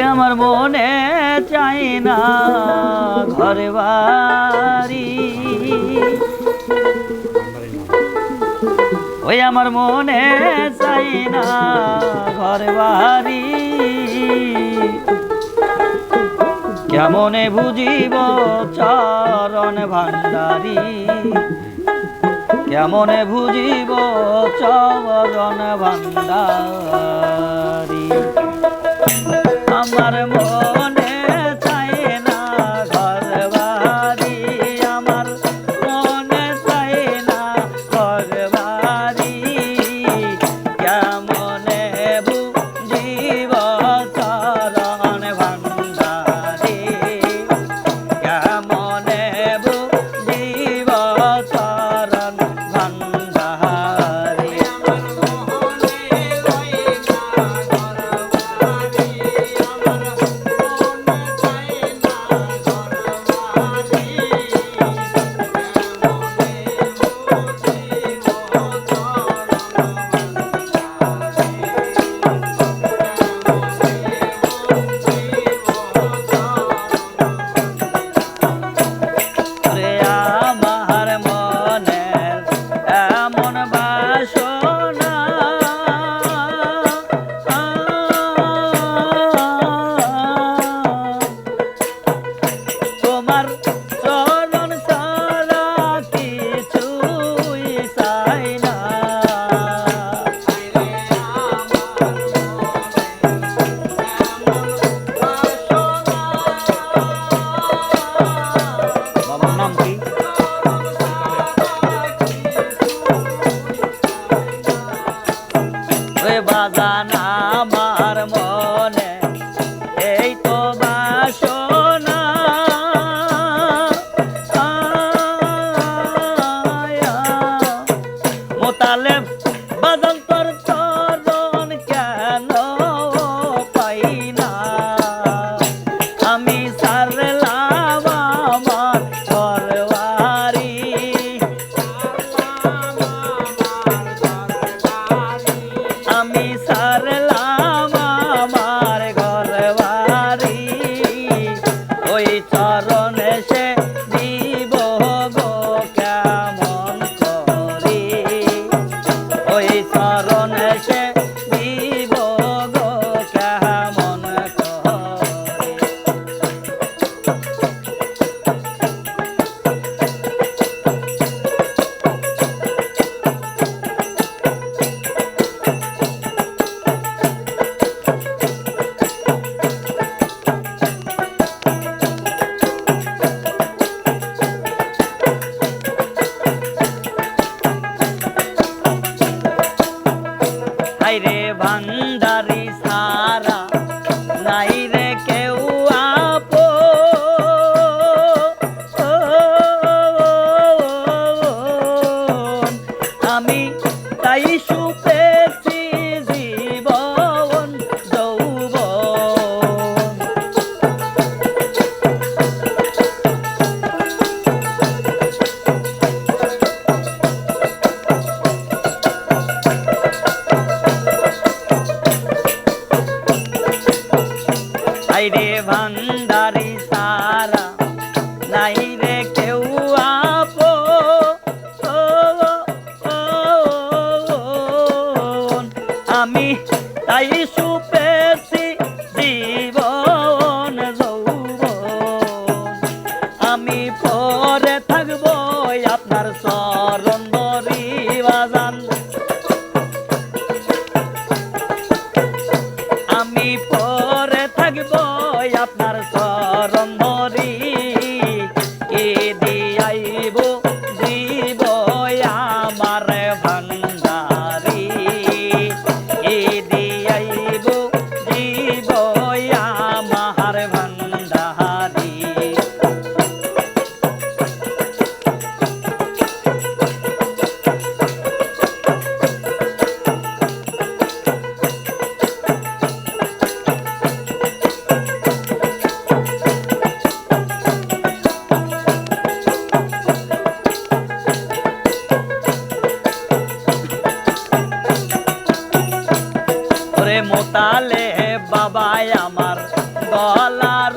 ওই আমার মনে চাই না ঘরে বাড়ি ওই আমার মনে চাই না ঘরে বাড়ি কেমনে বুঝিব চরণ ভান্ডারি কেমনে বুঝিব চরণ ভান্ডার আমার মন রে আমি তাই সু আমার গলার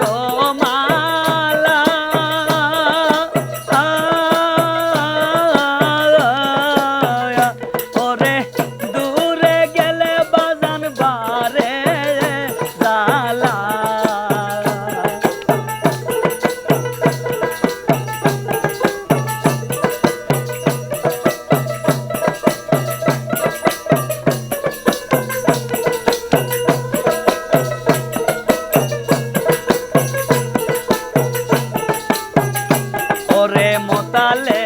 ওরে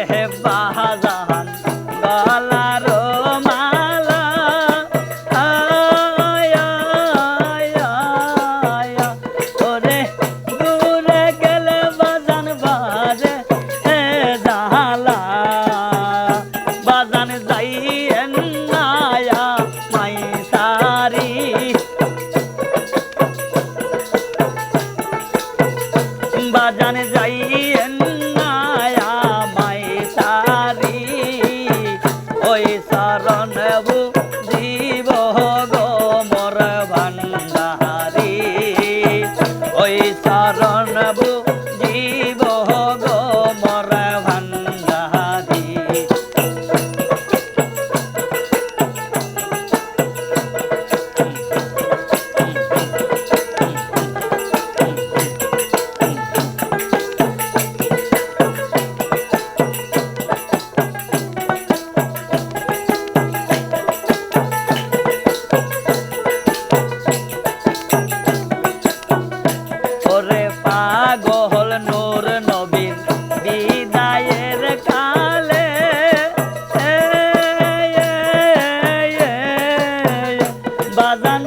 বাজান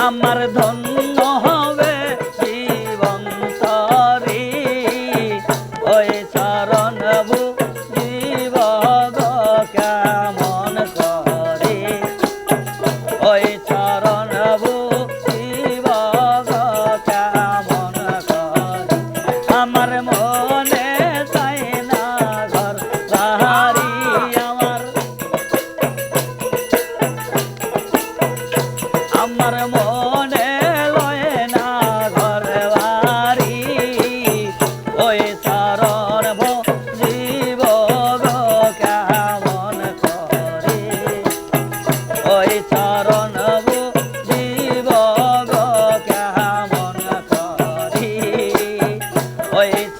আমার ধন্য হয়েছে